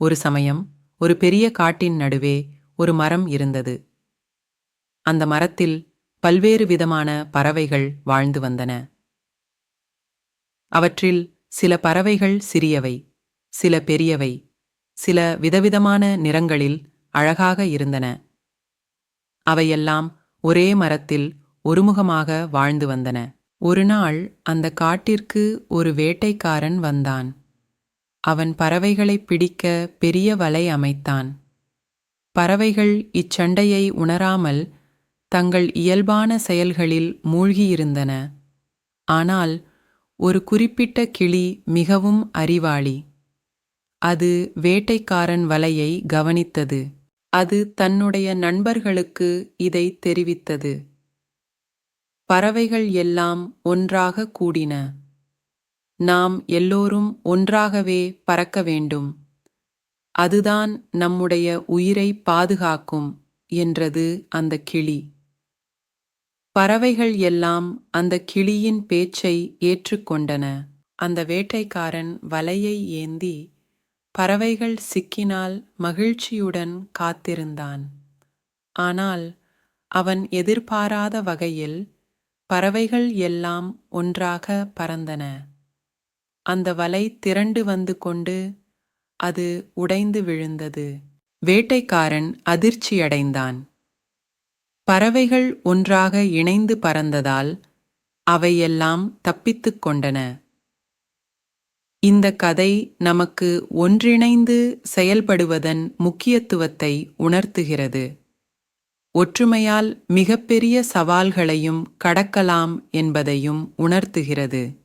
ஒரு சமயம் ஒரு பெரிய காட்டின் நடுவே ஒரு மரம் இருந்தது. அந்த மரத்தில் பல்வேறு விதமான பறவைகள் வாழ்ந்து வந்தன. அவற்றில் சில பறவைகள் சிறியவை சில பெரியவை சில விதவிதமான நிறங்களில் அழகாக இருந்தன. அவையெல்லாம் ஒரே மரத்தில் ஒருமுகமாக வாழ்ந்து வந்தன. ஒரு நாள் அந்த காட்டிற்கு ஒரு வேட்டைக்காரன் வந்தான். அவன் பறவைகளைப் பிடிக்க பெரிய வலை அமைத்தான். பறவைகள் இச்சண்டையை உணராமல் தங்கள் இயல்பான செயல்களில் மூழ்கியிருந்தன. ஆனால் ஒரு குறிப்பிட்ட கிளி மிகவும் அறிவாளி. அது வேட்டைக்காரன் வலையை கவனித்தது. அது தன்னுடைய நண்பர்களுக்கு இதை தெரிவித்தது. பறவைகள் எல்லாம் ஒன்றாக கூடின. நாம் எல்லோரும் ஒன்றாகவே பறக்க வேண்டும். அதுதான் நம்முடைய உயிரை பாதுகாக்கும் என்றது அந்த கிளி. பறவைகள் எல்லாம் அந்த கிளியின் பேச்சை ஏற்றுக்கொண்டன. அந்த வேட்டைக்காரன் வலையை ஏந்தி பறவைகள் சிக்கினால் மகிழ்ச்சியுடன் காத்திருந்தான். ஆனால் அவன் எதிர்பாராத வகையில் பறவைகள் எல்லாம் ஒன்றாக பறந்தன. அந்த வலை திரண்டு வந்து கொண்டு அது உடைந்து விழுந்தது. வேட்டைக்காரன் அதிர்ச்சியடைந்தான். பறவைகள் ஒன்றாக இணைந்து பறந்ததால் அவையெல்லாம் தப்பித்துக் கொண்டன. இந்த கதை நமக்கு ஒன்றிணைந்து செயல்படுவதன் முக்கியத்துவத்தை உணர்த்துகிறது. ஒற்றுமையால் மிகப்பெரிய சவால்களையும் கடக்கலாம் என்பதையும் உணர்த்துகிறது.